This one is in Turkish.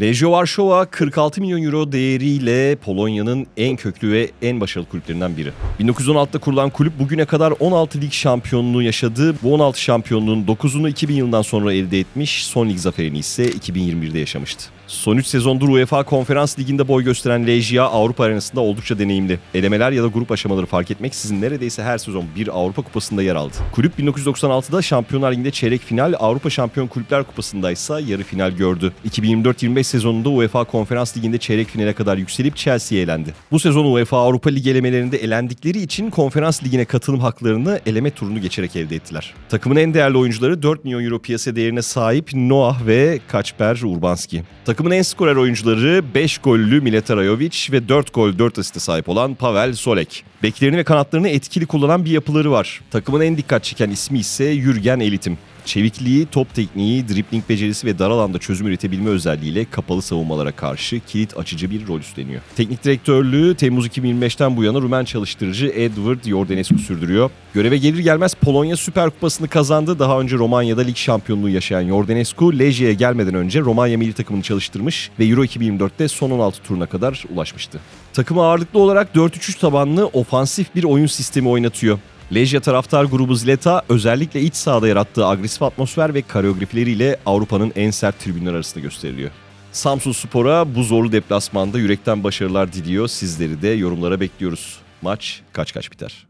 Legio Varşova 46 milyon euro değeriyle Polonya'nın en köklü ve en başarılı kulüplerinden biri. 1916'da kurulan kulüp bugüne kadar 16 lig şampiyonluğu yaşadı. Bu 16 şampiyonluğun 9'unu 2000 yılından sonra elde etmiş, son lig zaferini ise 2021'de yaşamıştı. Son 3 sezondur UEFA Konferans Ligi'nde boy gösteren Legia Avrupa arenasında oldukça deneyimli. Elemeler ya da grup aşamaları fark etmeksizin neredeyse her sezon bir Avrupa Kupası'nda yer aldı. Kulüp 1996'da Şampiyonlar Ligi'nde çeyrek final, Avrupa Şampiyon Kulüpler Kupası'nda ise yarı final gördü. 2024-25 sezonunda UEFA Konferans Ligi'nde çeyrek finale kadar yükselip Chelsea'ye elendi. Bu sezon UEFA Avrupa Ligi elemelerinde elendikleri için Konferans Ligi'ne katılım haklarını eleme turunu geçerek elde ettiler. Takımın en değerli oyuncuları 4 milyon euro piyasa değerine sahip Noah ve Kaçper Urbanski. Takımın en skorer oyuncuları 5 gollü Mileta Rajovic ve 4 gol 4 asiste sahip olan Pavel Solek. Beklerini ve kanatlarını etkili kullanan bir yapıları var. Takımın en dikkat çeken ismi ise Jürgen Elitim. Çevikliği, top tekniği, dribling becerisi ve dar alanda çözüm üretebilme özelliğiyle kapalı savunmalara karşı kilit açıcı bir rol üstleniyor. Teknik direktörlüğü Temmuz 2025'ten bu yana Rumen çalıştırıcı Edward Jordanescu sürdürüyor. Göreve gelir gelmez Polonya Süper Kupası'nı kazandı. Daha önce Romanya'da lig şampiyonluğu yaşayan Jordanescu, Lejia'ya gelmeden önce Romanya milli takımını çalıştırmış ve Euro 2024'te son 16 turuna kadar ulaşmıştı. Takımı ağırlıklı olarak 4-3-3 tabanlı ofansif bir oyun sistemi oynatıyor. Lejya taraftar grubu Zleta özellikle iç sahada yarattığı agresif atmosfer ve koreografileriyle Avrupa'nın en sert tribünler arasında gösteriliyor. Samsun Spor'a bu zorlu deplasmanda yürekten başarılar diliyor. Sizleri de yorumlara bekliyoruz. Maç kaç kaç biter?